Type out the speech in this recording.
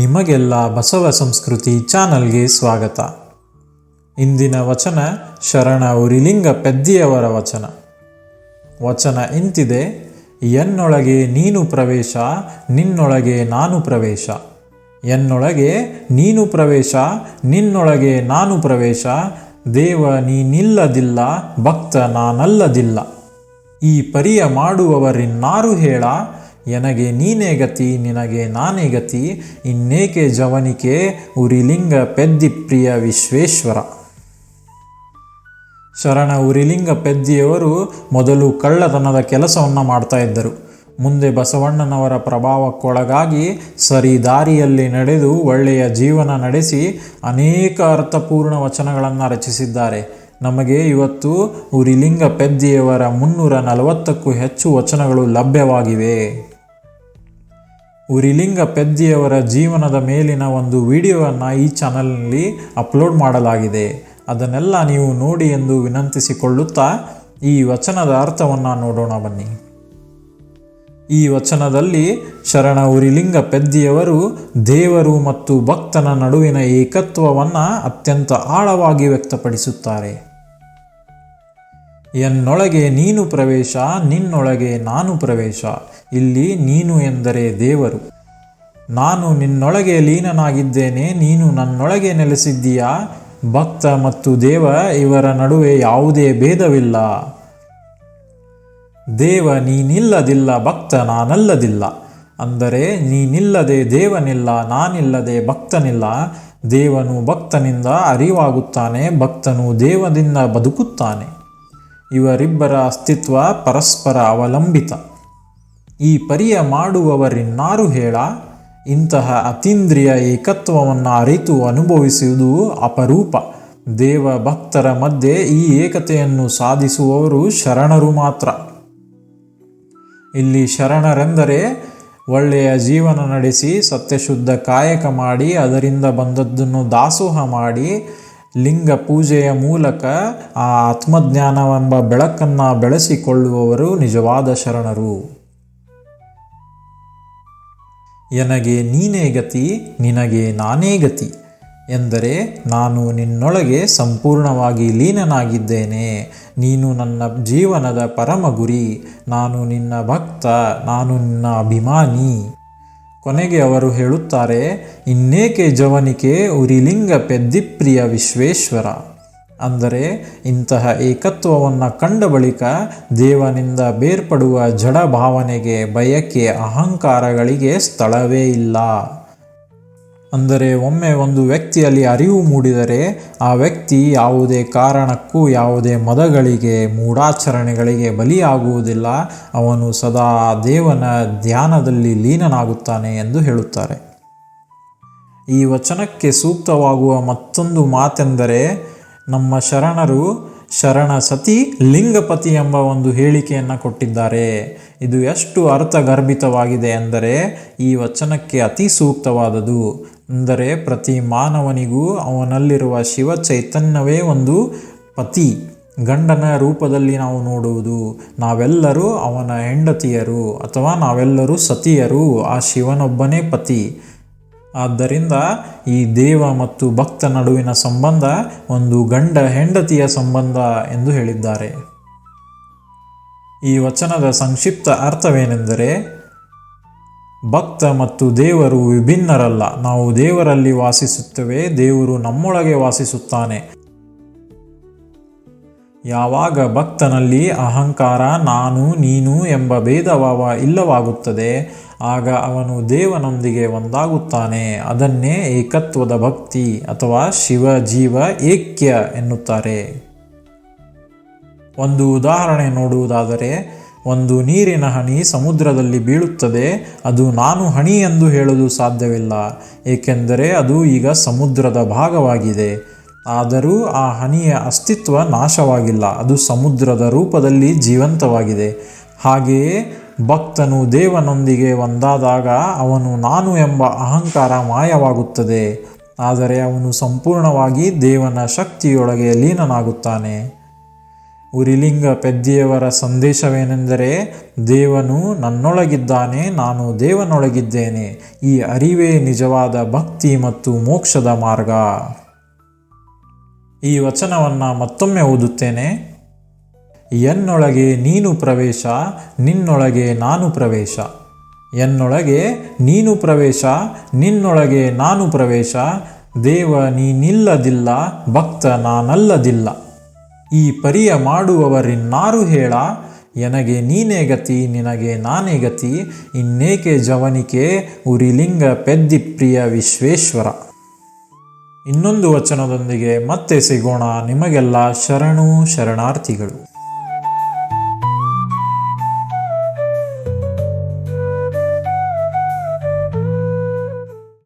ನಿಮಗೆಲ್ಲ ಬಸವ ಸಂಸ್ಕೃತಿ ಚಾನಲ್ಗೆ ಸ್ವಾಗತ. ಇಂದಿನ ವಚನ ಶರಣ ಉರಿಲಿಂಗ ಪೆದ್ದಿಯವರ ವಚನ. ವಚನ ಇಂತಿದೆ, ಎನ್ನೊಳಗೆ ನೀನು ಪ್ರವೇಶ, ನಿನ್ನೊಳಗೆ ನಾನು ಪ್ರವೇಶ. ಎನ್ನೊಳಗೆ ನೀನು ಪ್ರವೇಶ, ನಿನ್ನೊಳಗೆ ನಾನು ಪ್ರವೇಶ. ದೇವ ನೀನಿಲ್ಲದಿಲ್ಲ ಭಕ್ತ ನಾನಲ್ಲದಿಲ್ಲ. ಈ ಪರಿಯ ಮಾಡುವವರಿನ್ನಾರು ಹೇಳ ಎನಗೆ ನೀನೇ ಗತಿ, ನಿನಗೆ ನಾನೇ ಗತಿ, ಇನ್ನೇಕೆ ಜವನಿಕೆ, ಉರಿಲಿಂಗ ಪೆದ್ದಿ ಪ್ರಿಯ ವಿಶ್ವೇಶ್ವರ. ಶರಣ ಉರಿಲಿಂಗ ಪೆದ್ದಿಯವರು ಮೊದಲು ಕಳ್ಳತನದ ಕೆಲಸವನ್ನು ಮಾಡ್ತಾ ಇದ್ದರು. ಮುಂದೆ ಬಸವಣ್ಣನವರ ಪ್ರಭಾವಕ್ಕೊಳಗಾಗಿ ಸರಿ ದಾರಿಯಲ್ಲಿ ನಡೆದು ಒಳ್ಳೆಯ ಜೀವನ ನಡೆಸಿ ಅನೇಕ ಅರ್ಥಪೂರ್ಣ ವಚನಗಳನ್ನು ರಚಿಸಿದ್ದಾರೆ. ನಮಗೆ ಇವತ್ತು ಉರಿಲಿಂಗ ಪೆದ್ದಿಯವರ ಮುನ್ನೂರ ನಲವತ್ತಕ್ಕೂ ಹೆಚ್ಚು ವಚನಗಳು ಲಭ್ಯವಾಗಿವೆ. ಉರಿಲಿಂಗ ಪೆದ್ದಿಯವರ ಜೀವನದ ಮೇಲಿನ ಒಂದು ವಿಡಿಯೋವನ್ನು ಈ ಚಾನಲ್ನಲ್ಲಿ ಅಪ್ಲೋಡ್ ಮಾಡಲಾಗಿದೆ. ಅದನ್ನೆಲ್ಲ ನೀವು ನೋಡಿ ಎಂದು ವಿನಂತಿಸಿಕೊಳ್ಳುತ್ತಾ ಈ ವಚನದ ಅರ್ಥವನ್ನು ನೋಡೋಣ ಬನ್ನಿ. ಈ ವಚನದಲ್ಲಿ ಶರಣ ಉರಿಲಿಂಗ ಪೆದ್ದಿಯವರು ದೇವರು ಮತ್ತು ಭಕ್ತನ ನಡುವಿನ ಏಕತ್ವವನ್ನು ಅತ್ಯಂತ ಆಳವಾಗಿ ವ್ಯಕ್ತಪಡಿಸುತ್ತಾರೆ. ಎನ್ನೊಳಗೆ ನೀನು ಪ್ರವೇಶ, ನಿನ್ನೊಳಗೆ ನಾನು ಪ್ರವೇಶ. ಇಲ್ಲಿ ನೀನು ಎಂದರೆ ದೇವರು. ನಾನು ನಿನ್ನೊಳಗೆ ಲೀನನಾಗಿದ್ದೇನೆ, ನೀನು ನನ್ನೊಳಗೆ ನೆಲೆಸಿದ್ದೀಯಾ? ಭಕ್ತ ಮತ್ತು ದೇವ, ಇವರ ನಡುವೆ ಯಾವುದೇ ಭೇದವಿಲ್ಲ. ದೇವ, ನೀನಿಲ್ಲದಿಲ್ಲ, ಭಕ್ತ ನಾನಲ್ಲದಿಲ್ಲ. ಅಂದರೆ, ನೀನಿಲ್ಲದೆ ದೇವನಿಲ್ಲ, ನಾನಿಲ್ಲದೆ ಭಕ್ತನಿಲ್ಲ. ದೇವನು ಭಕ್ತನಿಂದ ಅರಿವಾಗುತ್ತಾನೆ, ಭಕ್ತನು ದೇವದಿಂದ ಬದುಕುತ್ತಾನೆ. ಇವರಿಬ್ಬರ ಅಸ್ತಿತ್ವ ಪರಸ್ಪರ ಅವಲಂಬಿತ. ಈ ಪರಿಯ ಮಾಡುವವರಿನ್ನಾರು ಹೇಳ, ಇಂತಹ ಅತೀಂದ್ರಿಯ ಏಕತ್ವವನ್ನು ಅರಿತು ಅನುಭವಿಸುವುದು ಅಪರೂಪ. ದೇವ ಭಕ್ತರ ಮಧ್ಯೆ ಈ ಏಕತೆಯನ್ನು ಸಾಧಿಸುವವರು ಶರಣರು ಮಾತ್ರ. ಇಲ್ಲಿ ಶರಣರೆಂದರೆ ಒಳ್ಳೆಯ ಜೀವನ ನಡೆಸಿ, ಸತ್ಯಶುದ್ಧ ಕಾಯಕ ಮಾಡಿ, ಅದರಿಂದ ಬಂದದ್ದನ್ನು ದಾಸೋಹ ಮಾಡಿ ಲಿಂಗ ಪೂಜೆಯ ಮೂಲಕ ಆ ಆತ್ಮಜ್ಞಾನವೆಂಬ ಬೆಳಕನ್ನು ಬೆಳೆಸಿಕೊಳ್ಳುವವರು ನಿಜವಾದ ಶರಣರು. ಎನಗೆ ನೀನೇ ಗತಿ, ನಿನಗೆ ನಾನೇ ಗತಿ ಎಂದರೆ ನಾನು ನಿನ್ನೊಳಗೆ ಸಂಪೂರ್ಣವಾಗಿ ಲೀನನಾಗಿದ್ದೇನೆ. ನೀನು ನನ್ನ ಜೀವನದ ಪರಮ ಗುರಿ ನಾನು ನಿನ್ನ ಭಕ್ತ, ನಾನು ನಿನ್ನ ಅಭಿಮಾನಿ. ಕೊನೆಗೆ ಅವರು ಹೇಳುತ್ತಾರೆ, ಇನ್ನೇಕೆ ಜವನಿಕೆ ಉರಿಲಿಂಗ ಪೆದ್ದಿಪ್ರಿಯ ವಿಶ್ವೇಶ್ವರ? ಅಂದರೆ, ಇಂತಹ ಏಕತ್ವವನ್ನು ಕಂಡ ಬಳಿಕ ದೇವನಿಂದ ಬೇರ್ಪಡುವ ಜಡ ಭಾವನೆಗೆ ಬಯಕೆ ಅಹಂಕಾರಗಳಿಗೆ ಸ್ಥಳವೇ ಇಲ್ಲ. ಅಂದರೆ ಒಮ್ಮೆ ಒಂದು ವ್ಯಕ್ತಿಯಲ್ಲಿ ಅರಿವು ಮೂಡಿದರೆ ಆ ವ್ಯಕ್ತಿ ಯಾವುದೇ ಕಾರಣಕ್ಕೂ ಯಾವುದೇ ಮದಗಳಿಗೆ, ಮೂಢಾಚರಣೆಗಳಿಗೆ ಬಲಿಯಾಗುವುದಿಲ್ಲ. ಅವನು ಸದಾ ದೇವನ ಧ್ಯಾನದಲ್ಲಿ ಲೀನನಾಗುತ್ತಾನೆ ಎಂದು ಹೇಳುತ್ತಾರೆ. ಈ ವಚನಕ್ಕೆ ಸೂಕ್ತವಾಗುವ ಮತ್ತೊಂದು ಮಾತೆಂದರೆ ನಮ್ಮ ಶರಣರು ಶರಣ ಸತಿ ಲಿಂಗಪತಿ ಎಂಬ ಒಂದು ಹೇಳಿಕೆಯನ್ನು ಕೊಟ್ಟಿದ್ದಾರೆ. ಇದು ಎಷ್ಟು ಅರ್ಥಗರ್ಭಿತವಾಗಿದೆ ಎಂದರೆ ಈ ವಚನಕ್ಕೆ ಅತಿ ಸೂಕ್ತವಾದದು ಅಂದರೆ ಪ್ರತಿ ಮಾನವನಿಗೂ ಅವನಲ್ಲಿರುವ ಶಿವ ಚೈತನ್ಯವೇ ಒಂದು ಪತಿ. ಗಂಡನ ರೂಪದಲ್ಲಿ ನಾವು ನೋಡುವುದು, ನಾವೆಲ್ಲರೂ ಅವನ ಹೆಂಡತಿಯರು ಅಥವಾ ನಾವೆಲ್ಲರೂ ಸತಿಯರು, ಆ ಶಿವನೊಬ್ಬನೇ ಪತಿ. ಆದ್ದರಿಂದ ಈ ದೇವ ಮತ್ತು ಭಕ್ತ ನಡುವಿನ ಸಂಬಂಧ ಒಂದು ಗಂಡ ಹೆಂಡತಿಯ ಸಂಬಂಧ ಎಂದು ಹೇಳಿದ್ದಾರೆ. ಈ ವಚನದ ಸಂಕ್ಷಿಪ್ತ ಅರ್ಥವೇನೆಂದರೆ ಭಕ್ತ ಮತ್ತು ದೇವರು ವಿಭಿನ್ನರಲ್ಲ. ನಾವು ದೇವರಲ್ಲಿ ವಾಸಿಸುತ್ತೇವೆ, ದೇವರು ನಮ್ಮೊಳಗೆ ವಾಸಿಸುತ್ತಾನೆ. ಯಾವಾಗ ಭಕ್ತನಲ್ಲಿ ಅಹಂಕಾರ ನಾನು, ನೀನು ಎಂಬ ಭೇದಭಾವ ಇಲ್ಲವಾಗುತ್ತದೆ, ಆಗ ಅವನು ದೇವನೊಂದಿಗೆ ಒಂದಾಗುತ್ತಾನೆ. ಅದನ್ನೇ ಏಕತ್ವದ ಭಕ್ತಿ ಅಥವಾ ಶಿವ ಜೀವ ಏಕ್ಯ ಎನ್ನುತ್ತಾರೆ. ಒಂದು ಉದಾಹರಣೆ ನೋಡುವುದಾದರೆ ಒಂದು ನೀರಿನ ಹನಿ ಸಮುದ್ರದಲ್ಲಿ ಬೀಳುತ್ತದೆ, ಅದು ನಾನು ಹಣಿ ಎಂದು ಹೇಳಲು ಸಾಧ್ಯವಿಲ್ಲ, ಏಕೆಂದರೆ ಅದು ಈಗ ಸಮುದ್ರದ ಭಾಗವಾಗಿದೆ. ಆದರೂ ಆ ಹನಿಯ ಅಸ್ತಿತ್ವ ನಾಶವಾಗಿಲ್ಲ, ಅದು ಸಮುದ್ರದ ರೂಪದಲ್ಲಿ ಜೀವಂತವಾಗಿದೆ. ಹಾಗೆಯೇ ಭಕ್ತನು ದೇವನೊಂದಿಗೆ ಒಂದಾದಾಗ ಅವನು ನಾನು ಎಂಬ ಅಹಂಕಾರ ಮಾಯವಾಗುತ್ತದೆ, ಆದರೆ ಅವನು ಸಂಪೂರ್ಣವಾಗಿ ದೇವನ ಶಕ್ತಿಯೊಳಗೆ ಲೀನನಾಗುತ್ತಾನೆ. ಉರಿಲಿಂಗ ಪೆದ್ದಿಯವರ ಸಂದೇಶವೇನೆಂದರೆ, ದೇವನು ನನ್ನೊಳಗಿದ್ದಾನೆ, ನಾನು ದೇವನೊಳಗಿದ್ದೇನೆ. ಈ ಅರಿವೇ ನಿಜವಾದ ಭಕ್ತಿ ಮತ್ತು ಮೋಕ್ಷದ ಮಾರ್ಗ. ಈ ವಚನವನ್ನು ಮತ್ತೊಮ್ಮೆ ಓದುತ್ತೇನೆ. ಎನ್ನೊಳಗೆ ನೀನು ಪ್ರವೇಶ, ನಿನ್ನೊಳಗೆ ನಾನು ಪ್ರವೇಶ. ಎನ್ನೊಳಗೆ ನೀನು ಪ್ರವೇಶ, ನಿನ್ನೊಳಗೆ ನಾನು ಪ್ರವೇಶ. ದೇವ ನೀನಿಲ್ಲದಿಲ್ಲ, ಭಕ್ತ ನಾನಲ್ಲದಿಲ್ಲ. ಈ ಪರಿಯ ಮಾಡುವವರಿನ್ನಾರು ಹೇಳ, ಎನಗೆ ನೀನೇ ಗತಿ, ನಿನಗೆ ನಾನೇ ಗತಿ, ಇನ್ನೇಕೆ ಜವನಿಕೆ ಉರಿಲಿಂಗ ಪೆದ್ದಿ ಪ್ರಿಯ ವಿಶ್ವೇಶ್ವರ? ಇನ್ನೊಂದು ವಚನದೊಂದಿಗೆ ಮತ್ತೆ ಸಿಗೋಣ ನಿಮಗೆಲ್ಲ ಶರಣು ಶರಣಾರ್ಥಿಗಳು.